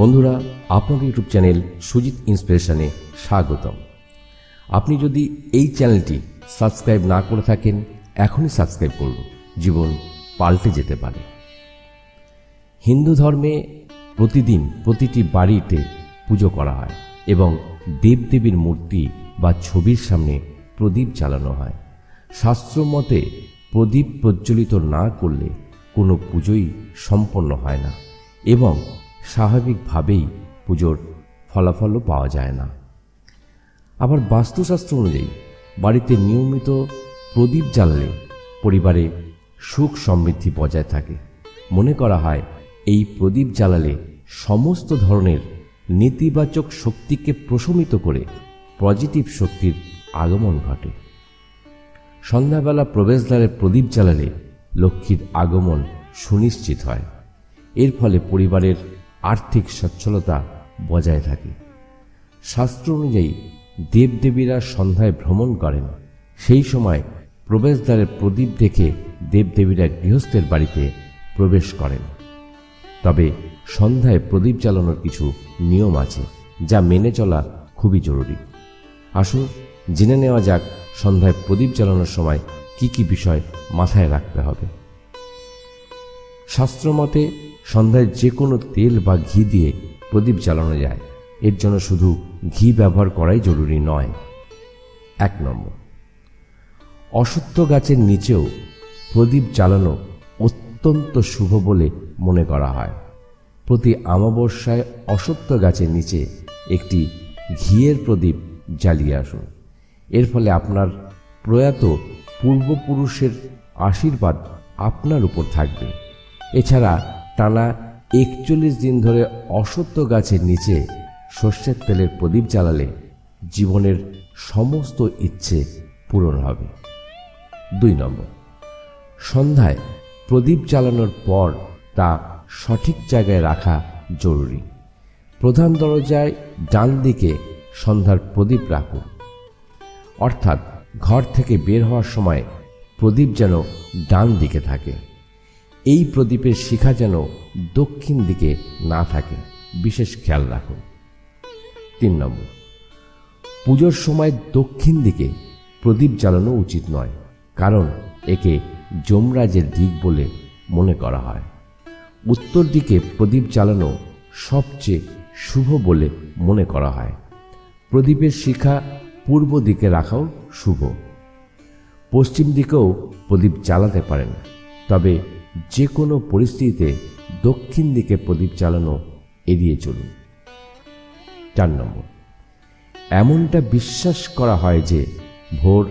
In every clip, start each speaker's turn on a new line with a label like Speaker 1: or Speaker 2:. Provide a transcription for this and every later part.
Speaker 1: বন্ধুরা, আপনাদের YouTube channel Sujit ইন্সপিরেশনে স্বাগতম। আপনি যদি এই চ্যানেলটি সাবস্ক্রাইব না করে থাকেন, এখনই সাবস্ক্রাইব করুন, জীবন পাল্টে যেতে পারে। হিন্দু ধর্মে প্রতিদিন প্রতিটি বাড়িতে পুজো করা হয় এবং দেবদেবীর মূর্তি বা ছবির সামনে প্রদীপ জ্বালানো হয়। শাস্ত্র মতে প্রদীপ প্রজ্বলিত না করলে কোনো পুজোই সম্পন্ন হয় না এবং স্বাভাবিকভাবেই পুজোর ফলাফলও পাওয়া যায় না। আবার বাস্তুশাস্ত্র অনুযায়ী, বাড়িতে নিয়মিত প্রদীপ জ্বালালে পরিবারে সুখ সমৃদ্ধি বজায় থাকে। মনে করা হয়, এই প্রদীপ জ্বালালে সমস্ত ধরনের নেতিবাচক শক্তিকে প্রশমিত করে পজিটিভ শক্তির আগমন ঘটে। সন্ধ্যাবেলা প্রবেশদ্বারে প্রদীপ জ্বালালে লক্ষ্মীর আগমন সুনিশ্চিত হয়। এর ফলে পরিবারের আর্থিক সচ্ছলতা বজায় থাকে। শাস্ত্র অনুযায়ী দেবদেবীরা সন্ধ্যায় ভ্রমণ করেন। সেই সময় প্রবেশদ্বারে প্রদীপ দেখে দেবদেবীরা গৃহস্থের বাড়িতে প্রবেশ করেন। তবে সন্ধ্যায় প্রদীপ জ্বালানোর কিছু নিয়ম আছে, যা মেনে চলা খুবই জরুরি। আসুন, জেনে নেওয়া যাক সন্ধ্যায় প্রদীপ জ্বালানোর সময় কি কি বিষয় মাথায় রাখতে হবে। শাস্ত্রমতে সন্ধ্যায় যে কোনো তেল বা ঘি দিয়ে প্রদীপ জ্বালানো যায়। এর জন্য শুধু ঘি ব্যবহার করাই জরুরি নয়। এক নম্বর। অসত্য গাছের নিচেও প্রদীপ জ্বালানো অত্যন্ত শুভ বলে মনে করা হয়। প্রতি অমাবস্যায় অসত্য গাছের নিচে একটি ঘিয়ের প্রদীপ জ্বালিয়ে আসুন। এর ফলে আপনার প্রয়াত পূর্বপুরুষের আশীর্বাদ আপনার উপর থাকবে। এছাড়া টানা একচল্লিশ দিন ধরে অসত্য গাছের নিচে সর্ষের তেলের প্রদীপ জ্বালালে জীবনের সমস্ত ইচ্ছে পূরণ হবে। দুই নম্বর, সন্ধ্যায় প্রদীপ জ্বালানোর পর তা সঠিক জায়গায় রাখা জরুরি। প্রধান দরজায় ডান দিকে সন্ধ্যার প্রদীপ রাখুন। অর্থাৎ ঘর থেকে বের হওয়ার সময় প্রদীপ যেন ডান দিকে থাকে। এই প্রদীপের শিখা যেন দক্ষিণ দিকে না থাকে। বিশেষ খেয়াল রাখুন। তিন নম্বর। পুজোর সময় দক্ষিণ দিকে প্রদীপ জ্বালানো উচিত নয়, কারণ একে যমরাজের দিক বলে মনে করা হয়। উত্তর দিকে প্রদীপ জ্বালানো সবচেয়ে শুভ বলে মনে করা হয়। প্রদীপের শিখা পূর্ব দিকে রাখাও শুভ। পশ্চিম দিকেও প্রদীপ জ্বালাতে পারেন, তবে যে কোনো পরিস্থিতিতে দক্ষিণ দিকে প্রদীপ জ্বালানো এড়িয়ে চলুন। চার নম্বর। এমনটা বিশ্বাস করা হয় যে ভোর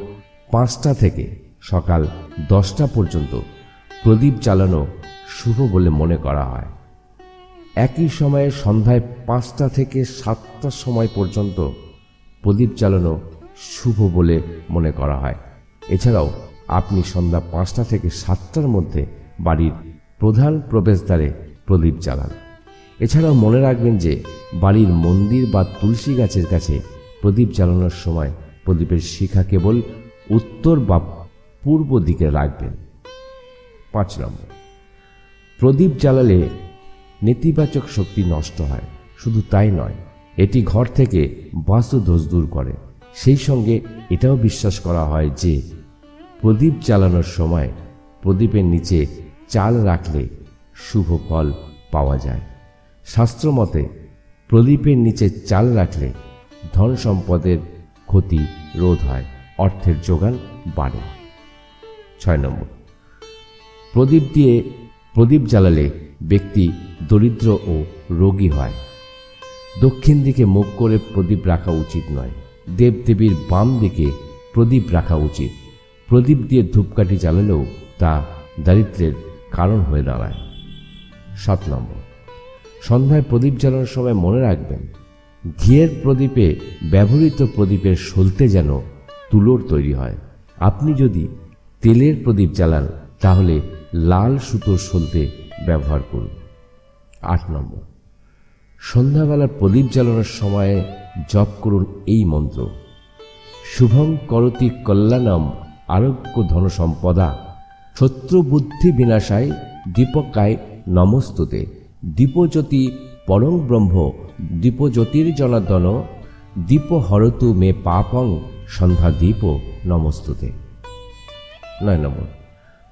Speaker 1: পাঁচটা থেকে সকাল দশটা পর্যন্ত প্রদীপ জ্বালানো শুভ বলে মনে করা হয়। একই সময়ে সন্ধ্যায় পাঁচটা থেকে সাতটার সময় পর্যন্ত প্রদীপ জ্বালানো শুভ বলে মনে করা হয়। এছাড়াও আপনি সন্ধ্যা পাঁচটা থেকে সাতটার মধ্যে বাড়ির প্রধান প্রবেশদ্বারে প্রদীপ জ্বালান এছাড়াও মনে রাখবেন যে বাড়ির মন্দির বা তুলসী গাছের কাছে প্রদীপ জ্বালানোর সময় প্রদীপের শিখা কেবল উত্তর বা পূর্ব দিকে রাখবেন। পাঁচ নম্বর, প্রদীপ জ্বালালে নেতিবাচক শক্তি নষ্ট হয়। শুধু তাই নয়, এটি ঘর থেকে বাস্তু দোষ দূর করে। সেই সঙ্গে এটাও বিশ্বাস করা হয় যে প্রদীপ জ্বালানোর সময় প্রদীপের নিচে চাল রাখলে শুভ ফল পাওয়া যায়। শাস্ত্রমতে, প্রদীপের নিচে চাল রাখলে ধন সম্পদের ক্ষতি রোধ হয়, অর্থের যোগান বাড়ে। ছয় নম্বর, প্রদীপ দিয়ে প্রদীপ জ্বালালে ব্যক্তি দরিদ্র ও রোগী হয়। দক্ষিণ দিকে মুখ করে প্রদীপ রাখা উচিত নয়, দেবদেবীর বাম দিকে প্রদীপ রাখা উচিত। প্রদীপ দিয়ে ধূপকাঠি জ্বালালেও তা দারিদ্রের কারণ হয়ে দাঁড়ায়। সাত নম্বর। সন্ধ্যায় প্রদীপ জ্বালানোর সময় মনে রাখবেন, ঘিয়ের প্রদীপে ব্যবহৃত প্রদীপের সলতে যেন তুলোর তৈরি হয়। আপনি যদি তেলের প্রদীপ জ্বালান, তাহলে লাল সুতোর সলতে ব্যবহার করুন। আট নম্বর। সন্ধ্যাবেলা প্রদীপ জ্বালানোর সময়ে জপ করুন এই মন্ত্র। শুভং করতি কল্যাণম আরোগ্য ধনসম্পদা। শত্রু বুদ্ধি বিনাশায় দীপকায় নমস্তুতে। দীপজ্যোতি পরং ব্রহ্ম, দীপজ্যোতির্জনার্দন দীপ হরতু মে পাপং সন্ধ্যা দীপ নমস্তুতে। নয় নম্বর।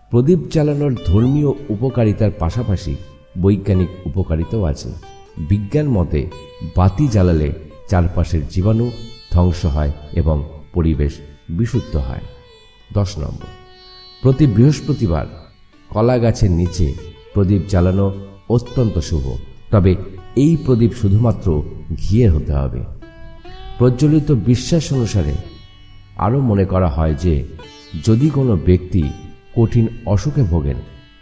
Speaker 1: প্রদীপ জ্বালানোর ধর্মীয় উপকারিতার পাশাপাশি বৈজ্ঞানিক উপকারিতাও আছে। বিজ্ঞান মতে বাতি জ্বালালে চারপাশের জীবাণু ধ্বংস হয় এবং পরিবেশ বিশুদ্ধ হয়। দশ নম্বর। প্রতি বৃহস্পতিবার কলা গাছের নিচে প্রদীপ জ্বালানো অত্যন্ত শুভ। তবে এই প্রদীপ শুধুমাত্র ঘিয়ের হতে হবে। প্রজ্বলিত বিশ্বাস অনুসারে আরও মনে করা হয় যে, যদি কোনো ব্যক্তি কঠিন অসুখে ভোগেন,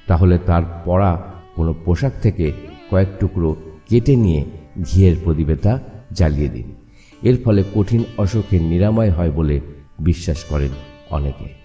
Speaker 1: তাহলে তার পরা কোনো পোশাক থেকে কয়েক টুকরো কেটে নিয়ে ঘিয়ের প্রদীপে তা জ্বালিয়ে দিন। এর ফলে কঠিন অসুখের নিরাময় হয় বলে বিশ্বাস করেন অনেকে।